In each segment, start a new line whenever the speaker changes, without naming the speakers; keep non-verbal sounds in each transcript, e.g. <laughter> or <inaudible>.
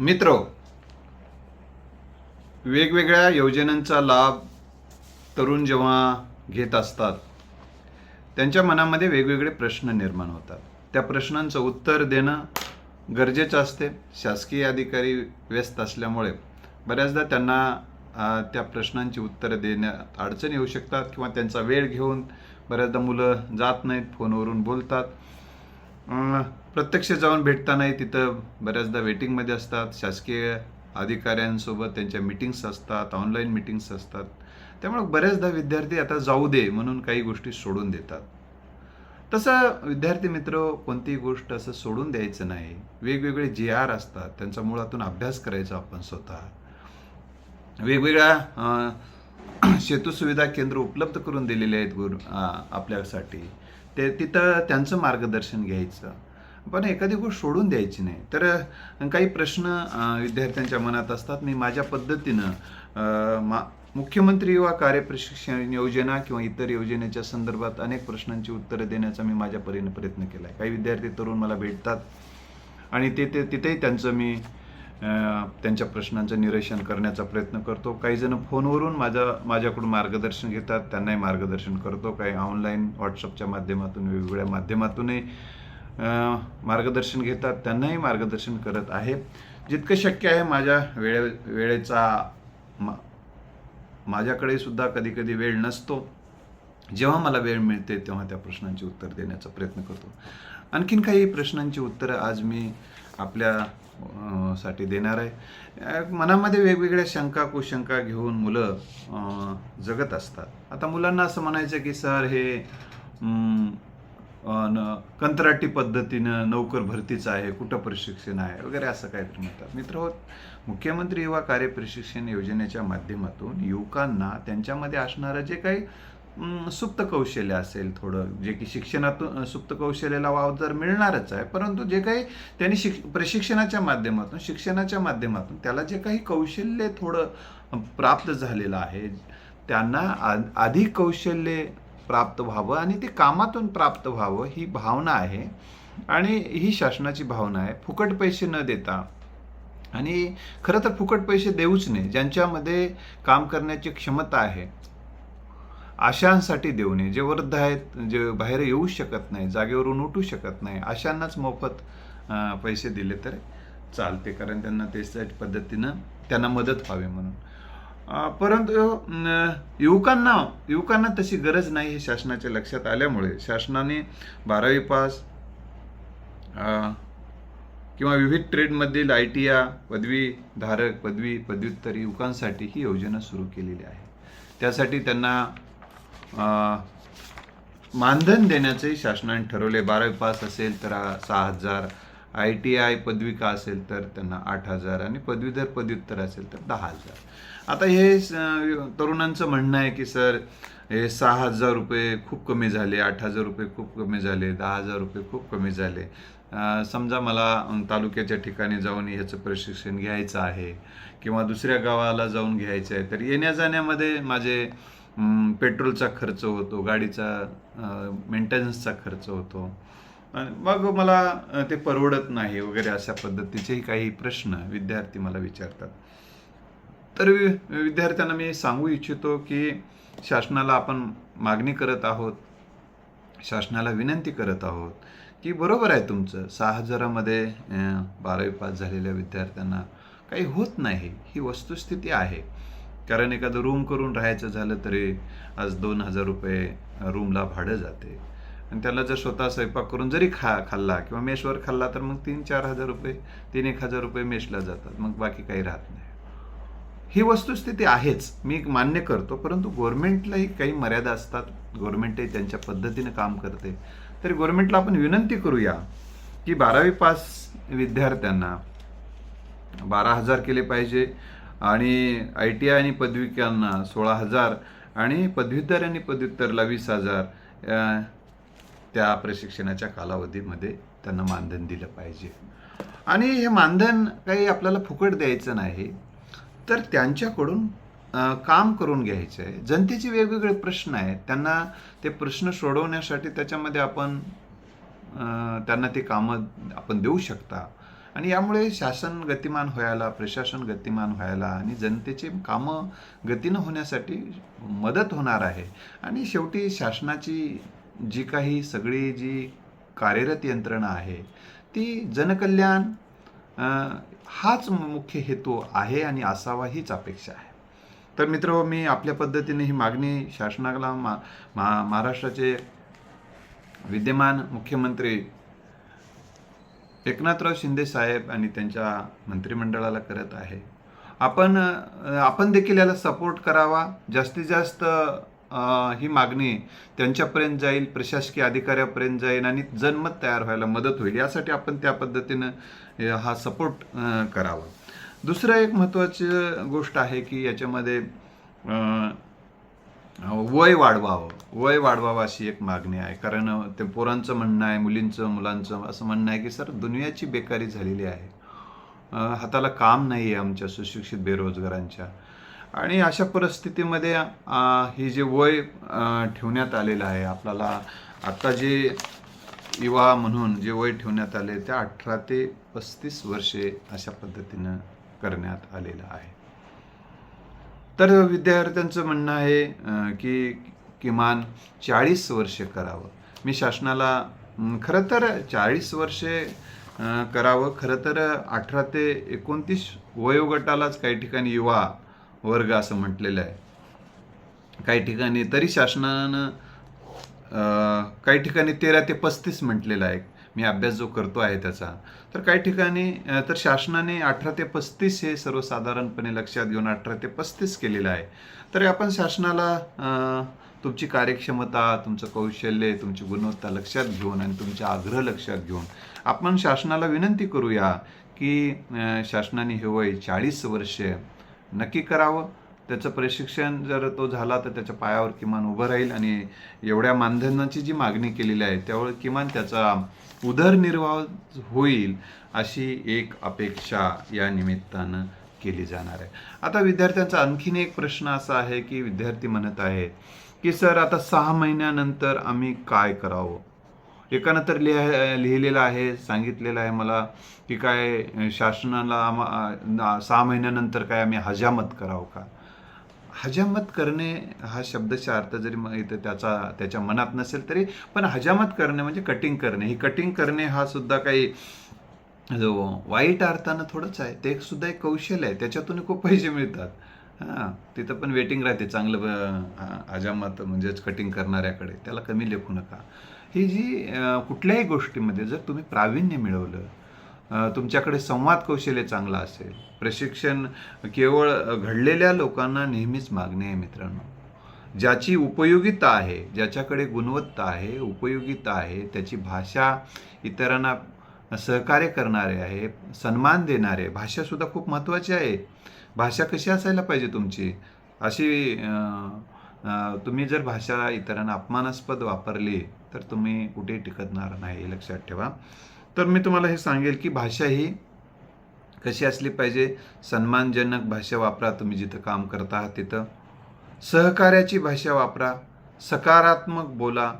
मित्र वेगवेगळ्या योजनांचा लाभ तरुण जेव्हा घेत असतात त्यांच्या मनामध्ये वेगवेगळे प्रश्न निर्माण होतात. त्या प्रश्नांचं उत्तर देणं गरजेचं असते. शासकीय अधिकारी व्यस्त असल्यामुळे बऱ्याचदा त्यांना त्या प्रश्नांची उत्तरं देण्यात अडचण येऊ शकतात किंवा त्यांचा वेळ घेऊन बऱ्याचदा मुलं जात नाहीत फोनवरून बोलतात. प्रत्यक्ष जाऊन भेटतानाही तिथं बऱ्याचदा वेटिंगमध्ये असतात. शासकीय अधिकाऱ्यांसोबत त्यांच्या मिटिंग्स असतात ऑनलाईन मिटिंग्स असतात. त्यामुळे बऱ्याचदा विद्यार्थी आता जाऊ दे म्हणून काही गोष्टी सोडून देतात. तसं विद्यार्थी मित्र कोणतीही गोष्ट असं सोडून द्यायचं नाही. वेगवेगळे जे आर असतात. त्यांचा मुळातून अभ्यास करायचा आपण स्वतः. वेगवेगळ्या अं, <clears throat> सेतू सुविधा केंद्र उपलब्ध करून दिलेले आहेत गुरु आपल्यासाठी. ते तिथं त्यांचं मार्गदर्शन घ्यायचं. पण एखादी गोष्ट सोडून द्यायची नाही. तर काही प्रश्न विद्यार्थ्यांच्या मनात असतात. मी माझ्या पद्धतीनं मा मुख्यमंत्री युवा कार्यप्रशिक्षण योजना किंवा इतर योजनेच्या संदर्भात अनेक प्रश्नांची उत्तरं देण्याचा मी माझ्या परीने प्रयत्न केला आहे काही विद्यार्थी तरुण मला भेटतात आणि ते ते तिथेही त्यांचं मी त्यांच्या प्रश्नांचं निरसन करण्याचा प्रयत्न करतो. काही जण फोनवरून माझा माझ्याकडून मार्गदर्शन घेतात त्यांनाही मार्गदर्शन करतो. काही ऑनलाईन व्हॉट्सअपच्या माध्यमातून वेगवेगळ्या माध्यमातूनही मार्गदर्शन घेतात त्यांनाही मार्गदर्शन करत आहे. जितकं शक्य आहे माझ्या वेळे वेळेचा मा माझ्याकडे सुद्धा कधी कधी वेळ नसतो. जेव्हा मला वेळ मिळते तेव्हा त्या प्रश्नांची उत्तर देण्याचा प्रयत्न करतो. आणखीन काही प्रश्नांची उत्तरं आज मी आपल्या साठी देणार आहे. मनामध्ये वेगवेगळ्या शंका कुशंका घेऊन मुलं जगत असतात. आता मुलांना असं म्हणायचं की सर हे कंत्राटी पद्धतीनं नोकर भरतीचं आहे कुठं प्रशिक्षण आहे? वगैरे असं काहीतरी म्हणतात. मित्र हो मुख्यमंत्री युवा कार्य प्रशिक्षण योजनेच्या माध्यमातून युवकांना त्यांच्यामध्ये असणारं जे काही सुप्त कौशल्य असेल थोडं जे की शिक्षणातून सुप्त कौशल्याला वाव तर मिळणारच आहे परंतु जे काही त्यांनी शिक प्रशिक्षणाच्या माध्यमातून शिक्षणाच्या माध्यमातून त्याला जे काही कौशल्य थोडं प्राप्त झालेलं आहे त्यांना आ- अधिक कौशल्य प्राप्त व्हावं आणि ते कामातून प्राप्त व्हावं ही भावना आहे. आणि ही शासनाची भावना आहे. फुकट पैसे न देता आणि खरं तर फुकट पैसे देऊच नये ज्यांच्यामध्ये काम करण्याची क्षमता आहे. आशांसाठी देऊ नये. जे वृद्ध आहेत जे बाहेर येऊ शकत नाही जागेवरून उठू शकत नाही अशांनाच मोफत पैसे दिले तर चालते. कारण त्यांना त्याच्या पद्धतीनं त्यांना मदत व्हावी म्हणून. परंतु युवकांना युवकांना तशी गरज नाही हे शासनाच्या लक्षात आल्यामुळे शासनाने बारावी पास किंवा विविध ट्रेडमधील आय टी या पदवीधारक पदवी पदव्युत्तर युवकांसाठी ही योजना सुरू केलेली आहे. त्यासाठी त्यांना मानधन देण्याचे शासनाने ठरवले बारावी पास असेल तर सहा हजार आय टी आय पदविका असेल तर त्यांना आठ हजार आणि पदवीधर पदव्युत्तर असेल तर दहा हजार. आता हे तरुणांचं म्हणणं आहे की सर हे सहा हजार रुपये खूप कमी झाले आठ हजार रुपये खूप कमी झाले दहा हजार रुपये खूप कमी झाले. समजा मला तालुक्याच्या ठिकाणी जाऊन ह्याचं प्रशिक्षण घ्यायचं आहे किंवा दुसऱ्या गावाला जाऊन घ्यायचं आहे तर येण्या जाण्यामध्ये माझे पेट्रोलचा खर्च होतो गाडीचा मेंटेनन्सचा खर्च होतो. आणि मग मला ते परवडत नाही वगैरे अशा पद्धतीचेही काही प्रश्न विद्यार्थी मला विचारतात. तर विद्यार्थ्यांना मी सांगू इच्छितो की शासनाला आपण मागणी करत आहोत शासनाला विनंती करत आहोत की बरोबर आहे तुमचं सहा हजारामध्ये बारावी पास झालेल्या विद्यार्थ्यांना काही होत नाही ही वस्तुस्थिती आहे. कारण एखादं रूम करून राहायचं झालं तरी आज दोन हजार रुपये रूमला भाडं जाते. आणि त्याला जर स्वतः स्वयंपाक करून जरी खा खाल्ला किंवा मेशवर खाल्ला तर मग तीन चार हजार रुपये तीन एक हजार रुपये मेशला जातात. मग बाकी काही राहत नाही. ही वस्तुस्थिती आहेच. मी मान्य करतो परंतु गव्हर्नमेंटलाही काही मर्यादा असतात. गव्हर्नमेंटही त्यांच्या पद्धतीनं काम करते. तरी गव्हर्नमेंटला आपण विनंती करूया की बारावी पास विद्यार्थ्यांना बारा हजार केले पाहिजे. आणि आय टी आय आणि पदविकांना सोळा हजार आणि पदव्युत्तर आणि पदव्युत्तरला वीस हजार त्या प्रशिक्षणाच्या कालावधीमध्ये त्यांना मानधन दिलं पाहिजे. आणि हे मानधन काही आपल्याला फुकट द्यायचं नाही तर त्यांच्याकडून काम करून घ्यायचं आहे. जनतेचे वेगवेगळे प्रश्न आहेत. त्यांना ते प्रश्न सोडवण्यासाठी त्याच्यामध्ये आपण त्यांना ते कामं आपण देऊ शकता. आणि यामुळे शासन गतिमान व्हायला प्रशासन गतिमान व्हायला आणि जनतेचे कामं गतीनं होण्यासाठी मदत होणार आहे. आणि शेवटी शासनाची जी काही सगळी जी कार्यरत यंत्रणा आहे ती जनकल्याण हाच मुख्य हेतू आहे आणि असावा हीच अपेक्षा आहे. तर मित्र मी आपल्या पद्धतीने ही मागणी शासनाला मा मा महाराष्ट्राचे विद्यमान मुख्यमंत्री एकनाथराव शिंदे साहेब आणि त्यांच्या मंत्रिमंडळाला करत आहे. आपण आपण देखील याला सपोर्ट करावा. जास्तीत जास्त ही मागणी त्यांच्यापर्यंत जाईल प्रशासकीय अधिकाऱ्यापर्यंत जाईल आणि जनमत तयार व्हायला मदत होईल. यासाठी आपण त्या पद्धतीनं हा सपोर्ट करावा. दुसरं एक महत्त्वाची गोष्ट आहे की याच्यामध्ये हो, वय वाढवावं. वय वाढवावं अशी एक मागणी आहे. कारण ते पोरांचं म्हणणं आहे मुलींचं मुलांचं असं म्हणणं आहे की सर दुनियाची बेकारी झालेली आहे. हाताला काम नाही आहे आमच्या सुशिक्षित बेरोजगारांच्या. आणि अशा परिस्थितीमध्ये हे जे वय ठेवण्यात आलेलं आहे आपल्याला आत्ता जे युवा म्हणून जे वय ठेवण्यात आले त्या अठरा ते पस्तीस वर्षे अशा पद्धतीनं करण्यात आलेलं आहे. तर विद्यार्थ्यांचं म्हणणं आहे की किमान चाळीस वर्षे करावं. मी शासनाला खरं तर चाळीस वर्षे करावं. खरं तर अठरा ते एकोणतीस वयोगटालाच काही ठिकाणी युवा वर्ग असं म्हटलेलं आहे. काही ठिकाणी तरी शासनानं काही ठिकाणी तेरा ते पस्तीस म्हटलेलं आहे. मी अभ्यास जो करतो आहे त्याचा. तर काही ठिकाणी तर शासनाने अठरा ते पस्तीस हे सर्वसाधारणपणे लक्षात घेऊन अठरा ते पस्तीस केलेलं आहे. तर आपण शासनाला तुमची कार्यक्षमता तुमचं कौशल्य तुमची गुणवत्ता लक्षात घेऊन आणि तुमचे आग्रह लक्षात घेऊन आपण शासनाला विनंती करूया की शासनाने हे वय चाळीस वर्षे नक्की करावं. त्याचं प्रशिक्षण जर तो झाला तर त्याच्या पायावर किमान उभं राहील आणि एवढ्या मानधनाची जी मागणी केलेली आहे त्यावर किमान त्याचा उदरनिर्वाह होईल अशी एक अपेक्षा या निमित्तानं केली जाणार आहे. आता विद्यार्थ्यांचा आणखीन एक प्रश्न असा आहे की विद्यार्थी म्हणत आहेत की सर आता सहा महिन्यानंतर आम्ही काय करावं? एकानं तर लिहा लिहिलेलं आहे सांगितलेलं आहे मला की काय शासनाला आम्हा सहा महिन्यानंतर काय आम्ही हजामत करावं का? हजामत करणे हा शब्दचा अर्थ जरी इथं त्याचा त्याच्या मनात नसेल तरी पण हजामत करणे म्हणजे कटिंग करणे. ही कटिंग करणे हा सुद्धा काही जो वाईट अर्थानं थोडंच आहे ते एक सुद्धा एक कौशल्य आहे. त्याच्यातून खूप पैसे मिळतात. हां तिथं पण वेटिंग राहते चांगलं हजामत म्हणजेच कटिंग करणाऱ्याकडे. त्याला कमी लेखू नका. ही जी कुठल्याही गोष्टीमध्ये जर तुम्ही प्रावीण्य मिळवलं तुमच्याकडे संवाद कौशल्य चांगलं असेल. प्रशिक्षण केवळ घडलेल्या लोकांना नेहमीच मागणी आहे मित्रांनो. ज्याची उपयोगिता आहे ज्याच्याकडे गुणवत्ता आहे उपयोगिता आहे त्याची भाषा इतरांना सहकार्य करणारे आहे सन्मान देणारे भाषासुद्धा खूप महत्त्वाची आहे. भाषा कशी असायला पाहिजे तुमची? अशी तुम्ही जर भाषा इतरांना अपमानास्पद वापरली तर तुम्ही कुठेही टिकतणार नाही हे लक्षात ठेवा. तर मी तुम्हाला हे सांगेल की भाषा ही कशी असली पाहिजे. सन्मानजनक भाषा वापरा. तुम्ही जिथं काम करता आहात तिथं. सहकार्याची भाषा वापरा. सकारात्मक बोला.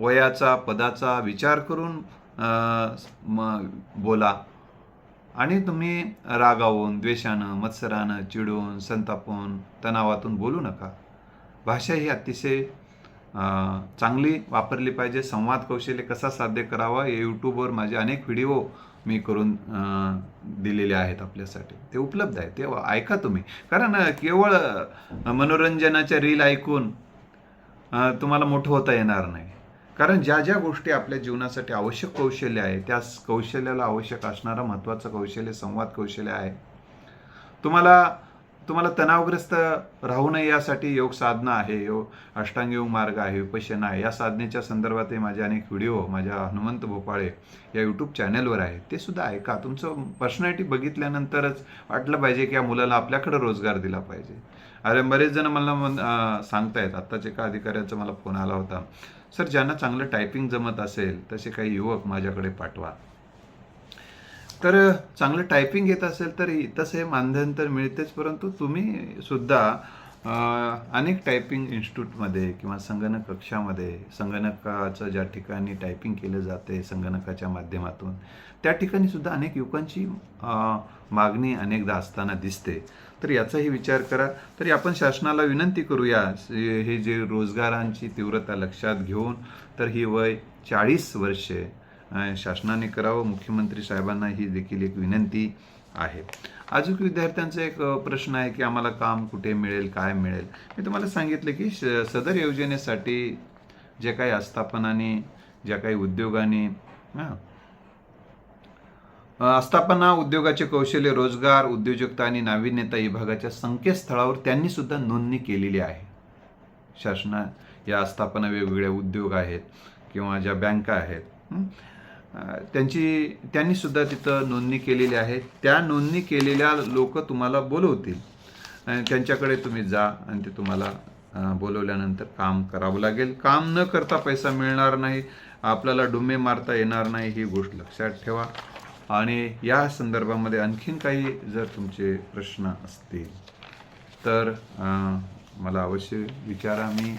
वयाचा पदाचा विचार करून म- बोला. आणि तुम्ही रागावून द्वेषानं मत्सरानं चिडून संतापून तणावातून बोलू नका. भाषा ही अतिशय चांगली वापरली पाहिजे. संवाद कौशल्य कसा साध्य करावा हे यूट्यूबवर माझे अनेक व्हिडिओ मी करून दिलेले आहेत आपल्यासाठी. ते उपलब्ध आहे ते ऐका तुम्ही. कारण केवळ मनोरंजनाच्या रील ऐकून तुम्हाला मोठं होता येणार नाही. कारण ज्या ज्या गोष्टी आपल्या जीवनासाठी आवश्यक कौशल्य आहे त्या कौशल्याला आवश्यक असणारं महत्त्वाचं कौशल्य संवाद कौशल्य आहे. तुम्हाला तुम्हाला तणावग्रस्त राहू नये यासाठी योग साधना आहे योग अष्टांग योग मार्ग आहे विपश्यना आहे. या साधनेच्या संदर्भात माझे अनेक व्हिडिओ माझ्या हनुमंत भोपाळे या यूट्यूब चॅनलवर आहे ते सुद्धा ऐका. तुमचं पर्सनॅलिटी बघितल्यानंतरच वाटलं पाहिजे की या मुलाला आपल्याकडे रोजगार दिला पाहिजे. अरे बरेच जण मला सांगतायत. आत्ताच एका अधिकाऱ्याचा मला फोन आला होता. सर ज्यांना चांगलं टायपिंग जमत असेल तसे काही युवक माझ्याकडे पाठवा. तर चांगलं टायपिंग येत असेल तर तसं हे मानधन तर मिळतेच परंतु तुम्ही सुद्धा अनेक टायपिंग इन्स्टिट्यूटमध्ये किंवा संगणक कक्षामध्ये संगणकाचं ज्या ठिकाणी टायपिंग केलं जाते संगणकाच्या माध्यमातून त्या ठिकाणी सुद्धा अनेक युवकांची मागणी अनेकदा असताना दिसते. तर याचाही विचार करा. तरी आपण शासनाला विनंती करूया हे जे रोजगारांची तीव्रता लक्षात घेऊन तर ही वय चाळीस वर्षे शासनाने करावं. मुख्यमंत्री साहेबांना ही देखील एक विनंती आहे. अजून विद्यार्थ्यांचा एक प्रश्न आहे की आम्हाला काम कुठे मिळेल काय मिळेल? मी तुम्हाला सांगितलं की सदर योजनेसाठी ज्या काही आस्थापनाने ज्या काही उद्योगाने आस्थापना उद्योगाचे कौशल्य रोजगार उद्योजकता आणि नाविन्यता विभागाच्या संकेतस्थळावर त्यांनी सुद्धा नोंदणी केलेली आहे. शासना या आस्थापना वेगवेगळ्या उद्योग आहेत किंवा ज्या बँका आहेत त्यांची त्यांनीसुद्धा तिथं नोंदणी केलेली आहे. त्या नोंदणी केलेल्या लोक तुम्हाला बोलवतील. आणि त्यांच्याकडे तुम्ही जा आणि ते तुम्हाला बोलवल्यानंतर काम करावं लागेल. काम न करता पैसा मिळणार नाही. आपल्याला डुम्मे मारता येणार नाही ही गोष्ट लक्षात ठेवा. आणि या संदर्भामध्ये आणखीन काही जर तुमचे प्रश्न असतील तर मला अवश्य विचारा. मी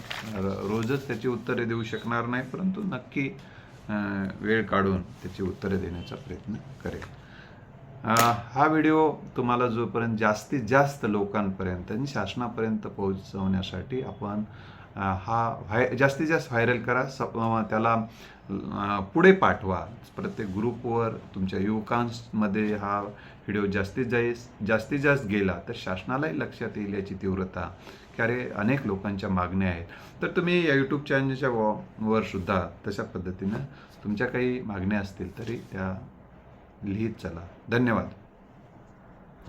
रोजच त्याची उत्तरे देऊ शकणार नाही परंतु नक्की वेळ काढून त्याची उत्तरे देण्याचा प्रयत्न करेल. हा व्हिडिओ तुम्हाला जोपर्यंत जास्तीत जास्त लोकांपर्यंत आणि शासनापर्यंत पोहोचवण्यासाठी आपण हा व्हाय जास्तीत जास्त व्हायरल करा. स त्याला पुढे पाठवा. प्रत्येक ग्रुपवर तुमच्या युवकांमध्ये हा व्हिडिओ जास्तीत जास्त जास्तीत जास्त गेला तर शासनालाही लक्षात येईल याची तीव्रता. की अरे अनेक लोकांच्या मागण्या आहेत. तर तुम्ही या यूट्यूब चॅनलच्या व वर सुद्धा तशा पद्धतीनं तुमच्या काही मागण्या असतील तरी त्या लिहित चला. धन्यवाद.